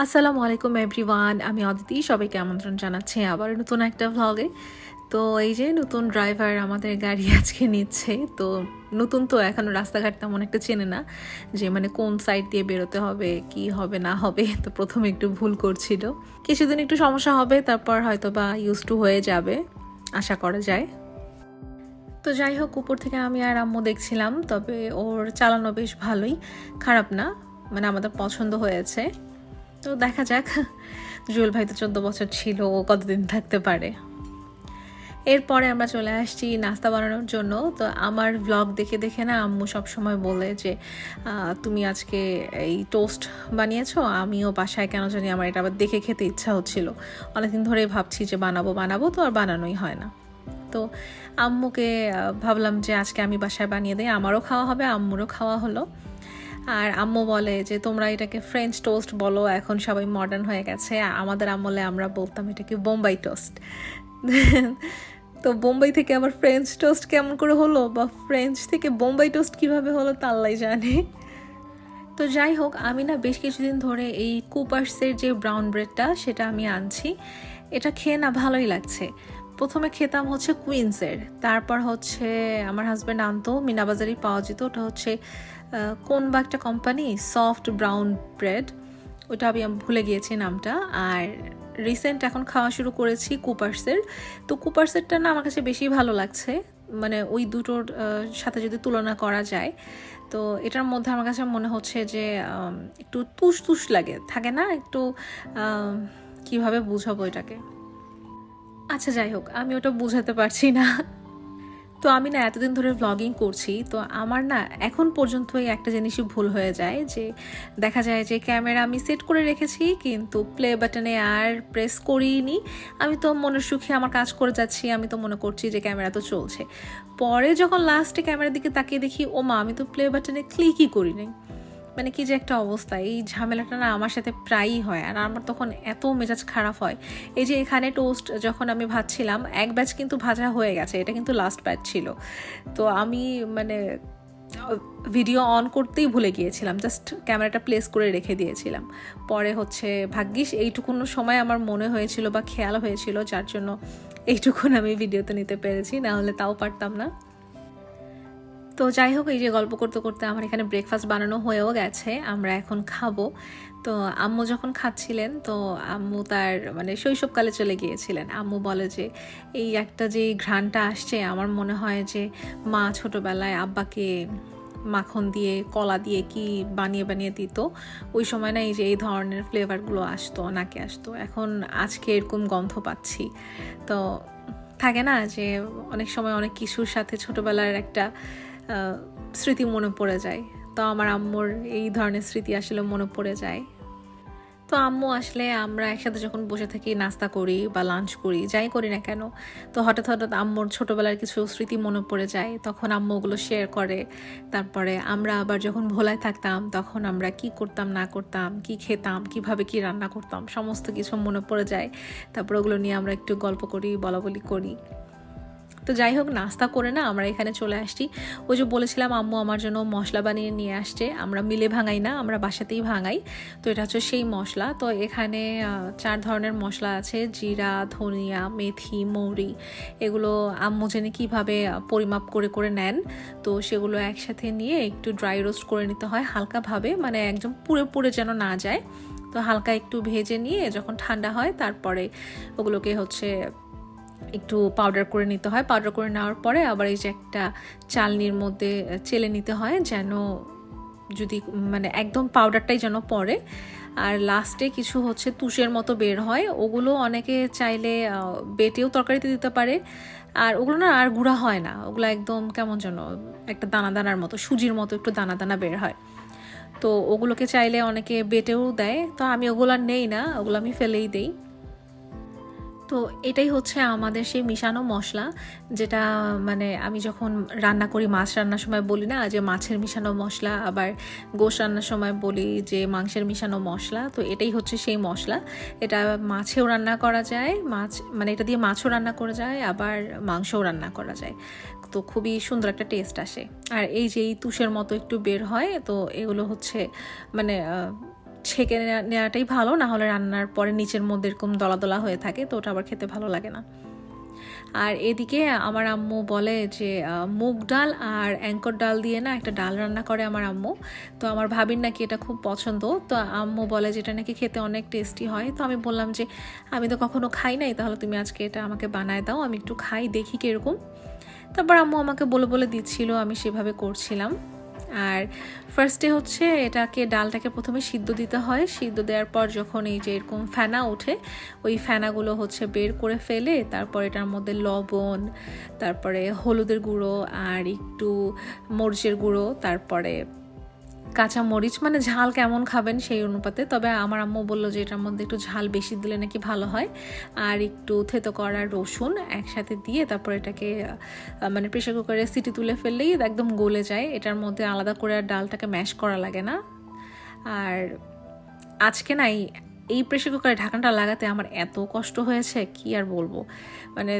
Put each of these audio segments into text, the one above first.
আসসালামু আলাইকুম এভরিওয়ান আমি অদিতি, সবাইকে আমন্ত্রণ জানাচ্ছি আবার নতুন একটা ভ্লগে তো এই যে নতুন ড্রাইভার আমাদের গাড়ি আজকে নিচ্ছে, তো নতুন তো এখনও রাস্তাঘাট তেমন একটা চেনে না যে মানে কোন সাইড দিয়ে বেরোতে হবে, কি হবে, না হবে, তো প্রথমে একটু ভুল করছিল। কিছুদিন একটু সমস্যা হবে, তারপর হয়তো বা ইউজ টু হয়ে যাবে, আশা করা যায়। তো যাই হোক, উপর থেকে আমি আর আম্মু দেখছিলাম, তবে ওর চালানো বেশ ভালোই, খারাপ না মানে আমাদের পছন্দ হয়েছে। তো দেখা যাক। জুয়েল ভাই তো চোদ্দ বছর ছিল, ও কতদিন থাকতে পারে? এরপরে আমরা চলে আসছি নাস্তা বানানোর জন্য। তো আমার ব্লগ দেখে দেখে না আম্মু সবসময় বলে যে তুমি আজকে এই টোস্ট বানিয়েছো, আমিও বাসায় কেন জানি আমার এটা আবার দেখে খেতে ইচ্ছা হচ্ছিল। অনেকদিন ধরেই ভাবছি যে বানাবো বানাবো তো আর বানানোই হয় না। তো আম্মুকে ভাবলাম যে আজকে আমি বাসায় বানিয়ে দিই, আমারও খাওয়া হবে, আম্মুরও খাওয়া হলো। আর আম্মু বলে যে, তোমরা এটাকে ফ্রেঞ্চ টোস্ট বলো, এখন সবাই মডার্ন হয়ে গেছে। আমাদের আমলে আমরা বলতাম এটাকে বোম্বাই টোস্ট তো বোম্বাই থেকে আবার ফ্রেঞ্চ টোস্ট কেমন করে হলো? বা ফ্রেঞ্চ থেকে বোম্বাই টোস্ট কীভাবে হলো তা আল্লাহ জানে। তো যাই হোক, আমি না বেশ কিছুদিন ধরে এই কুপার্সের যে ব্রাউন ব্রেডটা সেটা আমি আনছি। এটা খেয়ে না ভালোই লাগছে। প্রথমে খেতাম হচ্ছে কুইন্সের, তারপর হচ্ছে আমার হাজব্যান্ড আনতো, মিনাবাজারেই পাওয়া যেত। ওটা হচ্ছে কোন বা একটা কোম্পানি সফট ব্রাউন ব্রেড ওটা আমি ভুলে গিয়েছি নামটা। আর রিসেন্ট এখন খাওয়া শুরু করেছি কুপার্সের তো কুপার্সেরটা না আমার কাছে বেশি ভালো লাগছে। মানে ওই দুটোর সাথে যদি তুলনা করা যায়, তো এটার মধ্যে আমার কাছে মনে হচ্ছে যে একটু তুষ তুষ লাগে। থাকে না একটু কীভাবে বুঝাবো এটাকে? আচ্ছা যাই হোক, আমি ওটা বুঝাতে পারছি না। তো আমি না এতদিন ধরে ব্লগিং করছি, তো আমার না এখন পর্যন্তই একটা জিনিসই ভুল হয়ে যায় যে দেখা যায় যে ক্যামেরা আমি সেট করে রেখেছি, কিন্তু প্লে বাটনে আর প্রেস করিনি। আমি তো মনের সুখে আমার কাজ করে যাচ্ছি, আমি তো মনে করছি যে ক্যামেরা তো চলছে। পরে যখন লাস্টে ক্যামেরার দিকে তাকিয়ে দেখি ও মা আমি তো প্লে বাটনে ক্লিকই করিনি। মানে কি যে একটা অবস্থা, এই ঝামেলাটা না আমার সাথে প্রায়ই হয় আর আমার তখন এত মেজাজ খারাপ হয়। এই যে এখানে টোস্ট যখন আমি ভাজছিলাম, এক ব্যাচ কিন্তু ভাজা হয়ে গেছে, এটা কিন্তু লাস্ট ব্যাচ ছিল। তো আমি মানে ভিডিও অন করতেই ভুলে গিয়েছিলাম জাস্ট ক্যামেরাটা প্লেস করে রেখে দিয়েছিলাম। পরে হচ্ছে, ভাগ্যিস এইটুকুন সময় আমার মনে হয়েছিল বা খেয়াল হয়েছিল, যার জন্য এইটুকুন আমি ভিডিওতে নিতে পেরেছি না হলে তাও পারতাম না। তো যাই হোক এই যে গল্প করতে করতে আমার এখানে ব্রেকফাস্ট বানানো হয়েও গেছে, আমরা এখন খাব। তো আম্মু যখন খাচ্ছিলেন, তো আম্মু তার মানে শৈশবকালে চলে গিয়েছিলেন। আম্মু বলে যে, এই একটা যে ঘ্রাণটা আসছে, আমার মনে হয় যে মা ছোটোবেলায় আব্বাকে মাখন দিয়ে, কলা দিয়ে কি বানিয়ে বানিয়ে দিত, ওই সময় না এই যে এই ধরনের ফ্লেভারগুলো আসতো নাকে আসতো। এখন আজকে এরকম গন্ধ পাচ্ছি। তো থাকে না যে অনেক সময় অনেক কিছুর সাথে ছোটোবেলার একটা স্মৃতি মনে পড়ে যায়। তো আমার আম্মুর এই ধরনের স্মৃতি আসলে মনে পড়ে যায়। তো আম্মু আসলে আমরা একসাথে যখন বসে থাকি, নাস্তা করি বা লাঞ্চ করি, যাই করি না কেন, তো হঠাৎ হঠাৎ আম্মুর ছোটবেলার কিছু স্মৃতি মনে পড়ে যায়। তখন আম্মু ওগুলো শেয়ার করে। তারপরে আমরা আবার যখন ভোলায় থাকতাম, তখন আমরা কি করতাম, না করতাম, কি খেতাম, কীভাবে কি রান্না করতাম, সমস্ত কিছু মনে পড়ে যায়। তারপর ওগুলো নিয়ে আমরা একটু গল্প করি বলা বলি করি। তো যাই হোক, নাস্তা করে না আমরা এখানে চলে আসছি। ওই যে বলেছিলাম, আম্মু আমার জন্য মশলা বানিয়ে নিয়ে আসছে। আমরা মিলে ভাঙাই না, আমরা বাসাতেই ভাঙাই। তো এটা হচ্ছে সেই মশলা। তো এখানে চার ধরনের মশলা আছে। জিরা, ধনিয়া, মেথি, মৌরি। এগুলো আম্মু জেনে কীভাবে পরিমাপ করে করে নেন। তো সেগুলো একসাথে নিয়ে একটু ড্রাই রোস্ট করে নিতে হয় হালকাভাবে। মানে একদম পুরে পুরে যেন না যায়। তো হালকা একটু ভেজে নিয়ে যখন ঠান্ডা হয়, তারপরে ওগুলোকে হচ্ছে একটু পাউডার করে নিতে হয়। পাউডার করে নেওয়ার পরে আবার এই যে একটা চালনির মধ্যে চেলে নিতে হয় যেন যদি মানে একদম পাউডারটাই যেন পড়ে। আর লাস্টে কিছু হচ্ছে তুষের মতো বের হয়। ওগুলো অনেকে চাইলে বেটেও তরকারিতে দিতে পারে। আর ওগুলো না আর গুঁড়া হয় না। ওগুলো একদম কেমন যেন একটা দানা দানার মতো, সুজির মতো একটু দানা দানা বের হয়। তো ওগুলোকে চাইলে অনেকে বেটেও দেয়। তো আমি ওগুলো নেই না। ওগুলো আমি ফেলেই দেই। তো এটাই হচ্ছে আমাদের সেই মিশানো মশলা, যেটা মানে আমি যখন রান্না করি, মাছ রান্নার সময় বলি না, যে মাছের মিশানো মশলা, আবার গোশ রান্নার সময় বলি যে মাংসের মিশানো মশলা, তো এটাই হচ্ছে সেই মশলা। এটা মাছেও রান্না করা যায়, মাছ মানে এটা দিয়ে মাছও রান্না করা যায়, আবার মাংসও রান্না করা যায়। তো খুবই সুন্দর একটা টেস্ট আসে। আর এই যে এই তুষের মতো একটু বের হয়, তো এগুলো হচ্ছে মানে ছেঁকে নেওয়াটাই ভালো, না হলে রান্নার পরে নিচের মধ্যে এরকম দলা দলা হয়ে থাকে, তো ওটা আবার খেতে ভালো লাগে না। আর এদিকে আমার আম্মু বলে যে মুগ ডাল আর অ্যাঙ্কর ডাল দিয়ে না একটা ডাল রান্না করে আমার আম্মু। তো আমার ভাবির নাকি এটা খুব পছন্দ। তো আম্মু বলে যে, এটা নাকি খেতে অনেক টেস্টি হয়। তো আমি বললাম যে, আমি তো কখনো খাই নাই, তাহলে তুমি আজকে এটা আমাকে বানায় দাও, আমি একটু খাই, দেখি কীরকম। তারপর আম্মু আমাকে বলে বলে দিচ্ছিল, আমি সেভাবে করছিলাম। আর ফার্স্টে হচ্ছে এটাকে, ডালটাকে প্রথমে সিদ্ধ দিতে হয়। সিদ্ধ দেওয়ার পর যখন এই যে এরকম ফেনা ওঠে, ওই ফেনাগুলো হচ্ছে বের করে ফেলে, তারপর এটার মধ্যে লবণ, তারপরে হলুদের গুঁড়ো আর একটু মরিচের গুঁড়ো, তারপরে কাঁচা মরিচ মানে ঝাল কেমন খাবেন সেই অনুপাতে। তবে আমার আম্মু বলল যে এটার মধ্যে একটু ঝাল বেশি দিলে নাকি ভালো হয়। আর একটু থেতো করা রসুন একসাথে দিয়ে তারপর এটাকে মানে প্রেশার কুকারে সিটি তুলে ফেললেই একদম গলে যায়। এটার মধ্যে আলাদা করে আর ডালটাকে ম্যাশ করা লাগে না। আর আজকে নাই এই প্রেশার কুকারে ঢাকনাটা লাগাতে আমার এত কষ্ট হয়েছে, কি আর বলব? মানে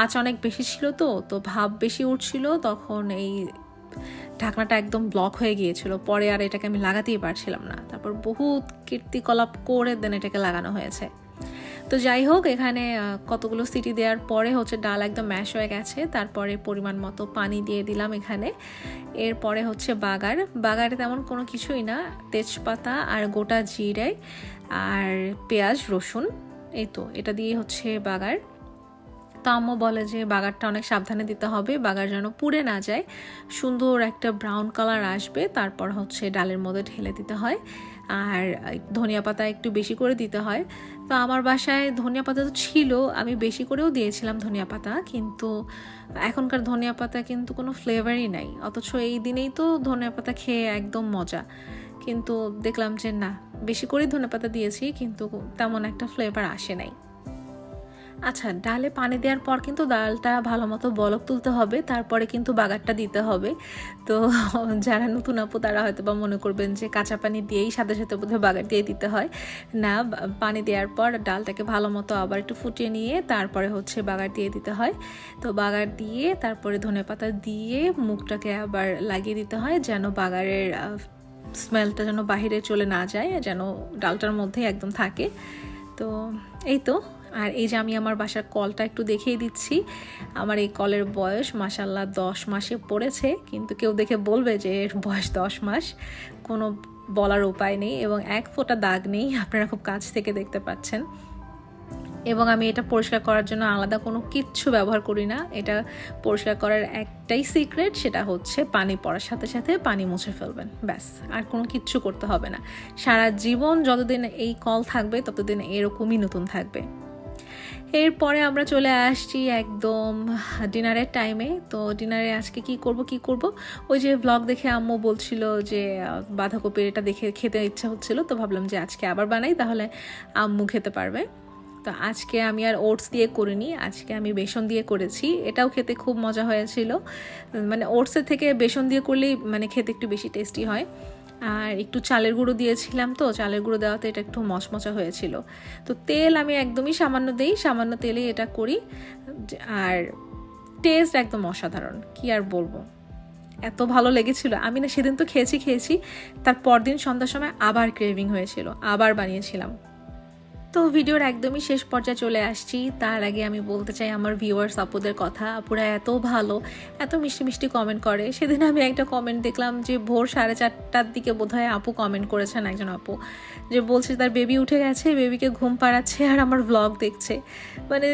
আঁচ অনেক বেশি ছিল তো তো ভাব বেশি উঠছিল। তখন এই ঢাকনাটা একদম ব্লক হয়ে গিয়েছিল। পরে আর এটাকে আমি লাগাতেই পারছিলাম না। তারপর বহুত কীর্তিকলাপ করে দেন এটাকে লাগানো হয়েছে। তো যাই হোক, এখানে কতগুলো সিটি দেওয়ার পরে হচ্ছে ডাল একদম ম্যাশ হয়ে গেছে। তারপরে পরিমাণ মতো পানি দিয়ে দিলাম এখানে। এরপরে হচ্ছে বাগার। বাগারে তেমন কোনো কিছুই না। তেজপাতা আর গোটা জিরে আর পেঁয়াজ, রসুন, এই তো, এটা দিয়ে হচ্ছে বাগার। তো আম্মু বলে যে, বাগারটা অনেক সাবধানে দিতে হবে, বাগার যেন পুড়ে না যায়। সুন্দর একটা ব্রাউন কালার আসবে, তারপর হচ্ছে ডালের মধ্যে ঢেলে দিতে হয়। আর ধনিয়া পাতা একটু বেশি করে দিতে হয়। তো আমার বাসায় ধনিয়া পাতা তো ছিল, আমি বেশি করেও দিয়েছিলাম ধনিয়া পাতা, কিন্তু এখনকার ধনিয়া পাতা কিন্তু কোনো ফ্লেভারই নাই। অথচ এই দিনেই তো ধনিয়া পাতা খেয়ে একদম মজা। কিন্তু দেখলাম যে, না, বেশি করেই ধনিয়া পাতা দিয়েছি, কিন্তু তেমন একটা ফ্লেভার আসে নাই। আচ্ছা ডালে পানি দেওয়ার পর কিন্তু ডালটা ভালো মতো বলক তুলতে হবে, তারপরে কিন্তু বাগারটা দিতে হবে। তো যারা নতুন আপু, তারা হয়তো বা মনে করবেন যে কাঁচা পানি দিয়েই সাথে সাথে বোধহয় বাগার দিয়ে দিতে হয়। না পানি দেওয়ার পর ডালটাকে ভালো মতো আবার একটু ফুটিয়ে নিয়ে তারপরে হচ্ছে বাগার দিয়ে দিতে হয়। তো বাগার দিয়ে তারপরে ধনেপাতা দিয়ে মুখটাকে আবার লাগিয়ে দিতে হয়, যেন বাগারের স্মেলটা যেন বাইরে চলে না যায়, যেন ডালটার মধ্যেই একদম থাকে। তো এই তো। আর এই যে আমি আমার বাসার কলটা একটু দেখিয়ে দিচ্ছি। আমার এই কলের বয়স মাসাল্লাহ দশ মাসে পড়েছে। কিন্তু কেউ দেখে বলবে যে এর বয়স দশ মাস। কোনো বলার উপায় নেই এবং এক ফোঁটা দাগ নেই, আপনারা খুব কাছ থেকে দেখতে পাচ্ছেন। এবং আমি এটা পরিষ্কার করার জন্য আলাদা কোনো কিচ্ছু ব্যবহার করি না। এটা পরিষ্কার করার একটাই সিক্রেট, সেটা হচ্ছে পানি পড়ার সাথে সাথে পানি মুছে ফেলবেন। ব্যাস, আর কোনো কিচ্ছু করতে হবে না। সারা জীবন যতদিন এই কল থাকবে, ততদিন এরকমই নতুন থাকবে। এরপরে আমরা চলে আসছি একদম ডিনারের টাইমে তো ডিনারে আজকে কি করব কি করব? ওই যে ব্লগ দেখে আম্মু বলছিল যে বাঁধাকপির এটা দেখে খেতে ইচ্ছা হচ্ছিল, তো ভাবলাম যে আজকে আবার বানাই, তাহলে আম্মু খেতে পারবে। তো আজকে আমি আর ওটস দিয়ে করিনি, আজকে আমি বেসন দিয়ে করেছি। এটাও খেতে খুব মজা হয়েছিল। মানে ওটসের থেকে বেসন দিয়ে করলেই মানে খেতে একটু বেশি টেস্টি হয়। আর একটু চালের গুঁড়ো দিয়েছিলাম তো, চালের গুঁড়ো দেওয়াতে এটা একটু মচমচা হয়েছিল। তো তেল আমি একদমই সামান্য দিই, সামান্য তেলেই এটা করি। আর টেস্ট একদম অসাধারণ, কি আর বলব? এত ভালো লেগেছিল। আমি না সেদিন তো খেয়েছি খেয়েছি। তার পরদিন সন্ধ্যার সময় আবার ক্রেভিং হয়েছিল, আবার বানিয়েছিলাম। তো ভিডিওর একদমই শেষ পর্যায়ে চলে আসছি। তার আগে আমি বলতে চাই আমার ভিউয়ার্স আপুদের কথা। আপুরা এত ভালো, এত মিষ্টি মিষ্টি কমেন্ট করে। সেদিন আমি একটা কমেন্ট দেখলাম যে ভোর সাড়ে চারটার দিকে বোধহয় আপু কমেন্ট করেছেন একজন আপু। যে বলছে তার বেবি উঠে গেছে বেবিকে ঘুম পাড়াচ্ছে আর আমার ব্লগ দেখছে। মানে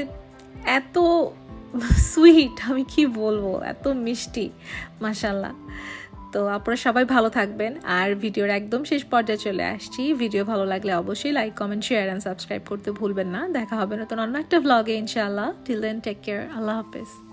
এত সুইট আমি কি বলব? এত মিষ্টি মাসাল্লাহ তো আপনারা সবাই ভালো থাকবেন। আর ভিডিওর একদম শেষ পর্যায়ে চলে আসছি। ভিডিও ভালো লাগলে অবশ্যই like comment share and subscribe করতে ভুলবেন না। দেখা হবে নতুন অন্য একটা ভ্লগে ইনশাআল্লাহ। টিল দেন টেক কেয়ার আল্লাহ হাফেজ।